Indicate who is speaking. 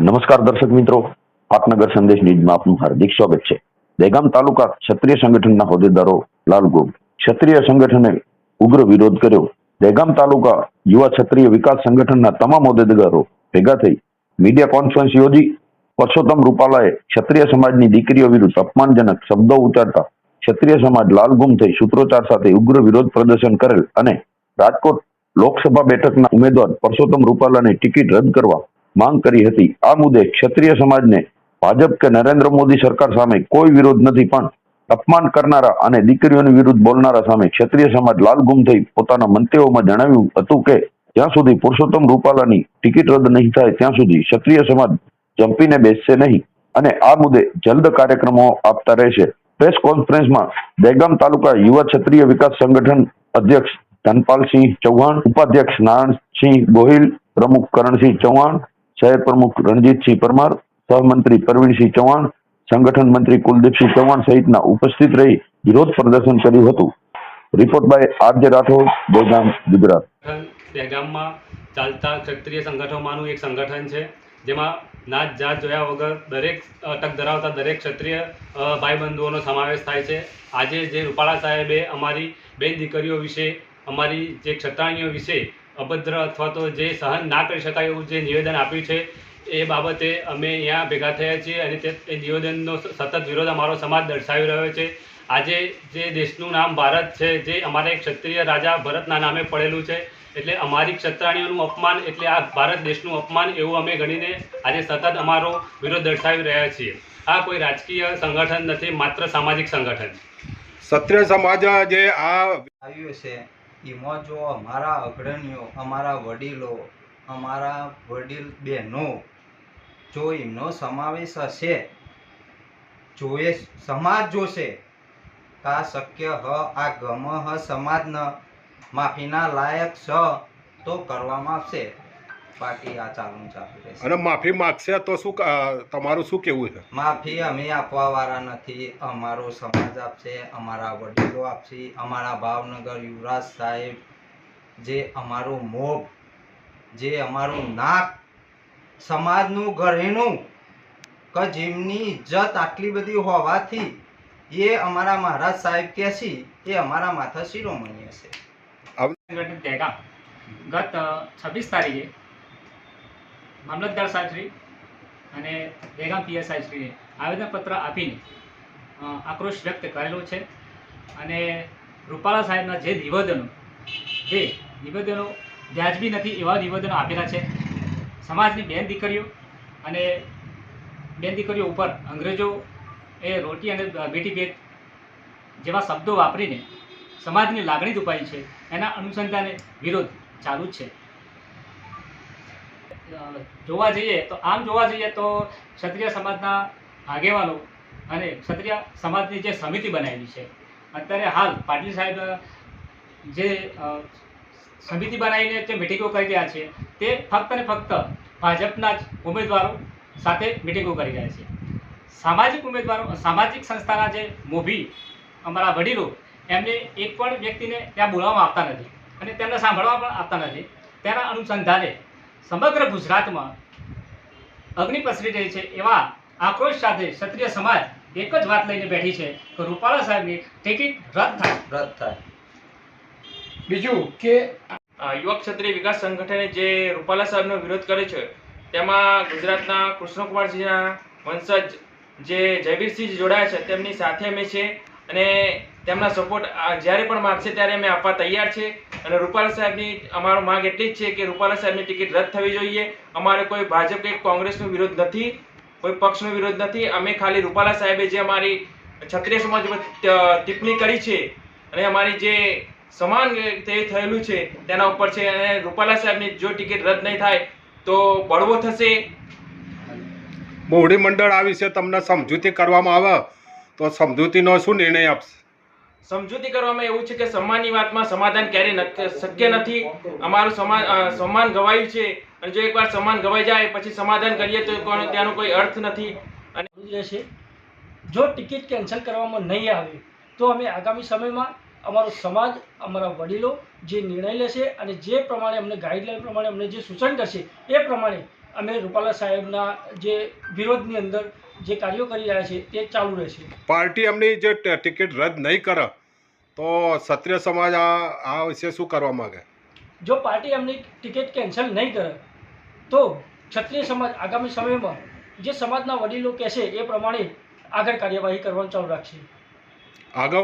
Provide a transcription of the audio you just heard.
Speaker 1: નમસ્કાર દર્શક મિત્રો. પાટનગર સંદેશ ન્યૂઝમાં આપનું હાર્દિક સ્વાગત છે. દહેગામ તાલુકા ક્ષત્રિય સંગઠનના હોદ્દેદારો લાલગુમ ક્ષત્રિય સંગઠને ઉગ્ર વિરોધ કર્યો. દહેગામ તાલુકા યુવા ક્ષત્રિય વિકાસ સંગઠનના તમામ હોદ્દેદારો ભેગા થઈ મીડિયા કોન્ફરન્સ યોજી. પરસોત્તમ રૂપાલાએ ક્ષત્રિય સમાજની દીકરીઓ વિરુદ્ધ અપમાનજનક શબ્દો ઉચ્ચારતા ક્ષત્રિય સમાજ લાલગુમ થઈ સૂત્રોચ્ચાર સાથે ઉગ્ર વિરોધ પ્રદર્શન કરેલ અને રાજકોટ લોકસભા બેઠકના ઉમેદવાર પરસોત્તમ રૂપાલાની ટિકિટ રદ કરવા માંગ કરી હતી. આ મુદ્દે ક્ષત્રિય સમાજને ભાજપ કે નરેન્દ્ર મોદી સરકાર સામે કોઈ વિરોધ નથી, પણ અપમાન કરનારા અને દીકરીઓની વિરુદ્ધ બોલનારા સામે ક્ષત્રિય સમાજ લાલગુમ થઈ પોતાના મંતવ્યોમાં જણાવ્યું હતું કે, જ્યાં સુધી પુરુષોત્તમ રૂપાલાની ટિકિટ રદ નહીં થાય, ત્યાં સુધી ક્ષત્રિય સમાજ જંપીને બેસશે નહીં અને આ મુદ્દે જલ્દ કાર્યક્રમો આપતા રહેશે. પ્રેસ કોન્ફરન્સમાં દહેગામ તાલુકા યુવા ક્ષત્રિય વિકાસ સંગઠન અધ્યક્ષ ધનપાલસિંહ ચૌહાણ, ઉપાધ્યક્ષ નારાયણસિંહ ગોહિલ, પ્રમુખ કરણસિંહ ચૌહાણ શહેર પ્રમુખ રણજીતસિંહ પરમાર સહમંત્રી પ્રવીણસિંહ ચૌહાણ, સંગઠન મંત્રી કુલદીપસિંહ ચૌહાણ સહિતના ઉપસ્થિત રહી વિરોધ પ્રદર્શન કર્યું હતું. Report by RJ Rathod Dahegam Gujarat.
Speaker 2: દહેગામમાં ચાલતા ક્ષત્રિય સંગઠનોમાંનું એક સંગઠન છે, જેમાં નાત જાત જોયા વગર દરેક તક ધરાવતા દરેક ક્ષત્રિય ભાઈબંધુઓનો સમાવેશ થાય છે. આજે જે રૂપાળા સાહેબે અમારી બે દીકરીઓ વિશે, અમારી જે ક્ષત્રાણીઓ વિશે અભદ્ર અથવા તો જે સહન ના કરી શકાય એવું જે નિવેદન આપ્યું છે એ બાબતે અમે અહીંયા ભેગા થયા છીએ અને તે નિવેદનનો સતત વિરોધ અમારો સમાજ દર્શાવી રહ્યો છે. આજે જે દેશનું નામ ભારત છે જે અમારે ક્ષત્રિય રાજા ભરતના નામે પડેલું છે એટલે અમારી ક્ષત્રાણીઓનું અપમાન એટલે આ ભારત દેશનું અપમાન એવું અમે ગણીને આજે સતત અમારો વિરોધ દર્શાવી રહ્યા છીએ. આ કોઈ રાજકીય સંગઠન નથી માત્ર સામાજિક સંગઠન.
Speaker 3: ક્ષત્રિય સમાજ જે આ
Speaker 4: આવ્યું છે એમાં જો અમારા અગ્રણીઓ, અમારા વડીલો, અમારા વડીલ બહેનો જો એમનો સમાવેશ હશે જોએ સમાજ જોશે કા શક્ય હ, આ ગમ હ, સમાજના માફીના લાયક સ તો કરવામાં આવશે. બાકી આ ચાલુ ચાલુ રહેશે
Speaker 3: અને માફી માગશે તો શું તમારું શું કેવું છે?
Speaker 4: માફી અમે આપવા વાળા નથી. અમારો સમાજ આપશે અમારા વડીલો આપશે અમારા ભાવનગર યુવરાજ સાહેબ જે અમારું મોભ જે અમારું નાક સમાજનું ઘરેણું કે જેમની ઇજ્જત આટલી બધી હોવાથી એ અમારા મહારાજ સાહેબ કે છે એ અમારા માથા શિરોમણી હશે.
Speaker 5: ગત છવ્વીસ તારીખે મામલતદાર સાહેબશ્રી અને દહેગામ પીએસઆઈ શ્રીને આવેદનપત્ર આપીને આક્રોશ વ્યક્ત કરેલો છે. અને રૂપાલા સાહેબના જે નિવેદનો જે નિવેદનો વ્યાજબી નથી એવા નિવેદનો આપેલા છે. સમાજની બેન દીકરીઓ અને બેન દીકરીઓ ઉપર અંગ્રેજો એ રોટી અને બેટી ભેદ જેવા શબ્દો વાપરીને સમાજની લાગણી દુપાઈ છે. એના અનુસંધાને વિરોધ ચાલુ જ છે. જોવા જઈએ તો આમ જોવા જઈએ તો ક્ષત્રિય સમાજના આગેવાનો અને ક્ષત્રિય સમાજની જે સમિતિ બનાવેલી છે. અત્યારે હાલ પાટીલ સાહેબ જે સમિતિ બનાવીને જે મિટિંગો કરી રહ્યા છે, તે ફક્ત ને ફક્ત ભાજપના જ ઉમેદવારો સાથે મિટિંગો કરી રહ્યા છે. સામાજિક ઉમેદવારો, સામાજિક સંસ્થાના જે મોભી અમારા વડીલો, એમને એક પણ વ્યક્તિને ત્યાં બોલાવવામાં આવતા નથી અને તેમને સાંભળવા પણ આપતા નથી. તેના અનુસંધાને સમગ્ર ગુજરાતમાં અગ્નિ પસરી રહી છે એવા આક્રોશ સાથે ક્ષત્રિય સમાજ એક જ વાત લઈને બેઠી છે કે રૂપાલા સાહેબની ટિકિટ રદ થાય.
Speaker 4: રદ થાય.
Speaker 6: બીજું કે
Speaker 7: યુવક ક્ષત્રિય વિકાસ સંગઠને જે રૂપાલા સાહેબનો વિરોધ કર્યો છે તેમાં ગુજરાતના કૃષ્ણકુમારજીના વંશજ જે જયવીરસિંહ જોડાયા છે તેમની સાથે અમે છે અને તેમના સપોર્ટ જ્યારે પણ માગશે ત્યારે અમે આપવા તૈયાર છે. અને રૂપાલા સાહેબની, અમારો માંગ એટલી જ છે કે રૂપાલા સાહેબની ટિકિટ રદ થવી જોઈએ. અમારે કોઈ ભાજપ કે કોંગ્રેસનો વિરોધ નથી, કોઈ પક્ષનો વિરોધ નથી. અમે ખાલી રૂપાલા સાહેબે જે અમારી ક્ષત્રિય સમાજ ટિપ્પણી કરી છે અને અમારી જે સમાન તે થયેલું છે તેના ઉપર છે. અને રૂપાલા સાહેબની જો ટિકિટ રદ નહીં થાય તો બળવો થશે.
Speaker 3: મોવડી મંડળ આ વિશે તમને સમજૂતી કરવામાં આવે તો સમજૂતીનો શું નિર્ણય આપશે?
Speaker 7: સમજૂતી કરવામાં એવું છે કે સન્માનની વાતમાં સમાધાન ક્યારેય શક્ય નથી. અમારું સમાન ગવાયું છે. અને જો એકવાર સમાન ગવાઈ જાય, પછી સમાધાન કરીએ તો ત્યાંનો કોઈ અર્થ નથી.
Speaker 6: રહેશે જો ટિકિટ કેન્સલ કરવામાં નહીં આવે, તો અમે આગામી સમયમાં અમારો સમાજ, અમારા વડીલો જે નિર્ણય લેશે અને જે પ્રમાણે અમને ગાઈડલાઈન પ્રમાણે અમને જે સૂચન કરશે, એ પ્રમાણે અમે રૂપાલા સાહેબના જે વિરોધની અંદર જે કાર્યો કરી રહ્યા છે તે ચાલુ રહેશે.
Speaker 3: પાર્ટી એમની જે ટિકિટ રદ નહીં કરે તો ક્ષત્રિય સમાજ આ આ વિશે શું કરવા માંગે?
Speaker 6: જો પાર્ટી એમની ટિકિટ કેન્સલ નહીં કરે તો ક્ષત્રિય સમાજ આગામી સમયમાં જે સમાજના વડીલો કહેશે એ પ્રમાણે આગળ કાર્યવાહી કરવાનું ચાલુ રાખશે.
Speaker 3: અગાઉ